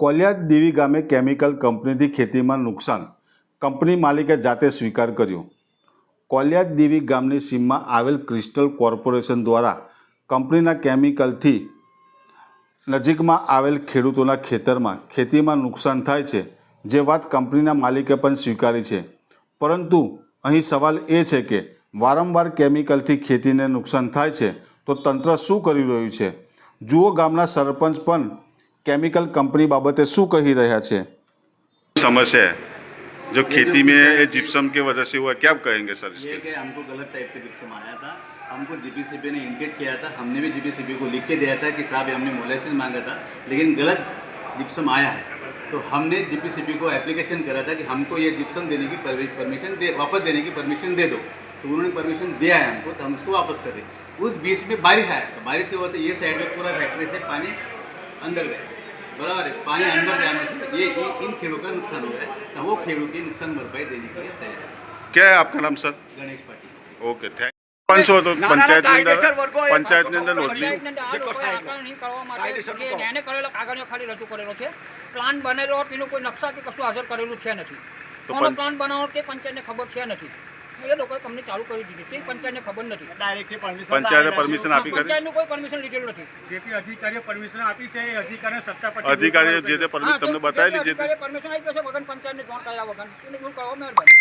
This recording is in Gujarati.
કોલિયાદ દેવી ગામે કેમિકલ કંપનીથી ખેતીમાં નુકસાન. કંપની માલિકે જાતે સ્વીકાર કર્યો. કોલિયાદ દેવી ગામની સીમમાં આવેલ ક્રિસ્ટલ કોર્પોરેશન દ્વારા કંપનીના કેમિકલથી નજીકમાં આવેલ ખેડૂતોના ખેતરમાં ખેતીમાં નુકસાન થાય છે, જે વાત કંપનીના માલિકે પણ સ્વીકારી છે. પરંતુ અહીં સવાલ એ છે કે વારંવાર કેમિકલથી ખેતીને નુકસાન થાય છે, તો તંત્ર શું કરી રહ્યું છે? જુઓ ગામના સરપંચ પણ केमिकल कंपनी बाबते शू कही रहा છે? समस्या है जो खेती में ये जिप्सम की वजह से हुआ क्या आप कहेंगे सर ये इसके? कि हमको गलत टाइप का जिप्सम आया था। हमको जीपीसीबी ने इंडिकेट किया था हमने भी जीपीसीबी को लिख के दिया था कि साहब हमने मोलेसिस मांगा था लेकिन गलत जिप्सम आया है। तो हमने जीपीसीबी को एप्लीकेशन करा था कि हमको ये जिप्सम देने की परमिशन दे वापस देने की परमिशन दे दो। तो उन्होंने परमिशन दिया है हमको तो हम इसको वापस कर दें उस बीच में बारिश आया तो बारिश की वजह से ये साइड में पूरा फैक्ट्री से पानी अंदर गया बराबर है पानी अंदर जाने से ये ये इन खेलों का नुकसान हो गया है तो वो खेलों की नुकसान भरपाई देने के लिए तैयार है क्या है आपका नाम sir Ganesh Patil okay thank પંચ છો તો પંચાયતની અંદર પંચાયતની અંદર નોંધણી પંચાયતની અંદર આ લોકોએ આકરણ નહીં કરવા માટે જે ન્યાયને કરેલો કાગળિયો ખાલી રજૂ કરેલો છે પ્લાન બનેલો એનું કોઈ નકશા કે કશું હાજર કરેલું છે નથી તો કોનો પંચ- પ્લાન બનાવવાનો તે પંચાયતને ખબર છે નથી એ લોકો કંપની ચાલુ કરી દીધી. તે પંચાયતને ખબર નથી. પંચાયતે પરમિશન આપી કરી. પંચાયતનું કોઈ પરમિશન લીધેલું નથી. જે તે અધિકારીએ પરમિશન આપી છે એ અધિકારીને સત્તા પર અધિકારીએ જે તે પરમિશન તમને બતાવેલી જે તે પરમિશન આપી છે વગર પંચાયતને જોણ કર્યા વગર એને દૂર કરવા મહેરબાની